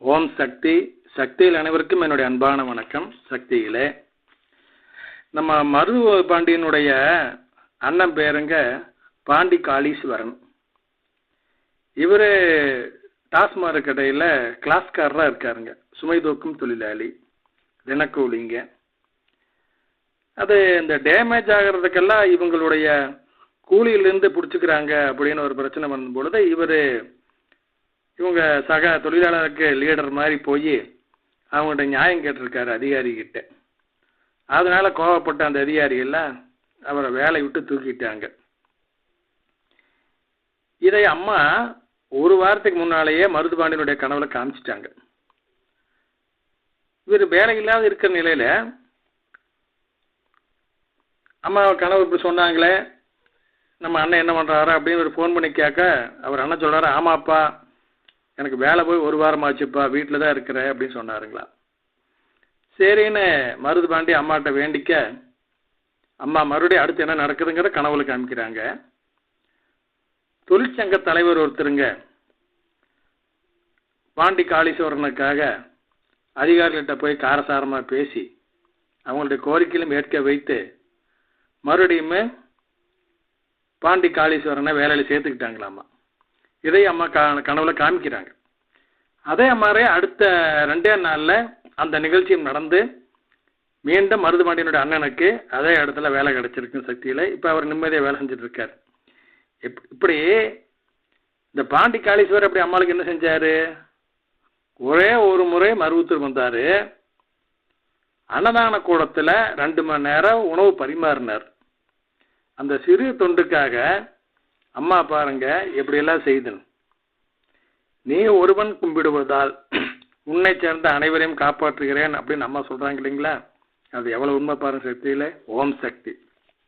ஓம் சக்தி சக்தியில் அனைவருக்கும் என்னுடைய அன்பான வணக்கம். சக்தியிலே நம்ம மருது பாண்டியனுடைய அண்ணன் பேருங்க பாண்டி காளீஸ்வரன். இவர் டாஸ்மாக கடையில் கிளாஸ்காரராக இருக்காருங்க சுமை தூக்கும் தொழிலாளி தினக்கூலிங்க. அது இந்த டேமேஜ் ஆகிறதுக்கெல்லாம் இவங்களுடைய கூலியிலிருந்து பிடிச்சிக்கிறாங்க அப்படின்னு ஒரு பிரச்சனை வந்த பொழுது இவர் இவங்க சக தொழிலாளருக்கு லீடர் மாதிரி போய் அவங்கள்ட்ட நியாயம் கேட்டிருக்காரு அதிகாரிகிட்ட. அதனால கோவப்பட்ட அந்த அதிகாரிகள்லாம் அவரை வேலையை விட்டு தூக்கிட்டாங்க. இதை அம்மா ஒரு வாரத்துக்கு முன்னாலேயே மருதுபாண்டியனுடைய கனவுல காமிச்சிட்டாங்க. இவர் வேலை இல்லாத இருக்கிற நிலையில அம்மா கனவு இப்படி சொன்னாங்களே நம்ம அண்ணன் என்ன பண்ணுறாரு அப்படின்னு ஒரு ஃபோன் பண்ணி கேட்க அவர் அண்ணன் சொல்கிறாரு ஆமாப்பா எனக்கு வேலை போய் ஒரு வாரம் ஆச்சுப்பா வீட்டில் தான் இருக்கிறேன் அப்படின்னு சொன்னாருங்களா. சரின்னு மருது பாண்டி அம்மாட்ட வேண்டிக்க அம்மா மறுபடியும் அடுத்து என்ன நடக்குதுங்கிற கனவுல காமிக்கிறாங்க. தொழிற்சங்க தலைவர் ஒருத்தருங்க பாண்டி காளீஸ்வரனுக்காக அதிகாரிகிட்ட போய் காரசாரமாக பேசி அவங்களுடைய கோரிக்கையிலும் ஏற்க வைத்து மறுபடியுமே பாண்டி காளீஸ்வரனை வேலையில் சேர்த்துக்கிட்டாங்களாமா. இதை அம்மா க கனவுல காமிக்கிறாங்க அதே மாதிரி அடுத்த ரெண்டே நாளில் அந்த நிகழ்ச்சியும் நடந்து மீண்டும் மருதுபாண்டியனுடைய அண்ணனுக்கு அதே இடத்துல வேலை கிடைச்சிருக்கு சக்தியில். இப்போ அவர் நிம்மதியாக வேலை செஞ்சுட்டு இருக்கார் இப் இப்படி இந்த பாண்டி காளீஸ்வரர் அப்படி அம்மாளுக்கு என்ன செஞ்சார்? ஒரே ஒரு முறை மருவத்தூர் வந்தார். அன்னதான கூடத்தில் ரெண்டு மணி நேரம் உணவு பரிமாறினார். அந்த சிறு தொண்டுக்காக அம்மா பாருங்க எப்படியெல்லாம் செய்தன். நீ ஒருவன் கும்பிடுவதால் உன்னை சேர்ந்த அனைவரையும் காப்பாற்றுகிறேன் அப்படின்னு அம்மா சொல்றாங்க இல்லைங்களா? அது எவ்வளவு உண்மை பாருங்க சக்தியில. ஓம் சக்தி.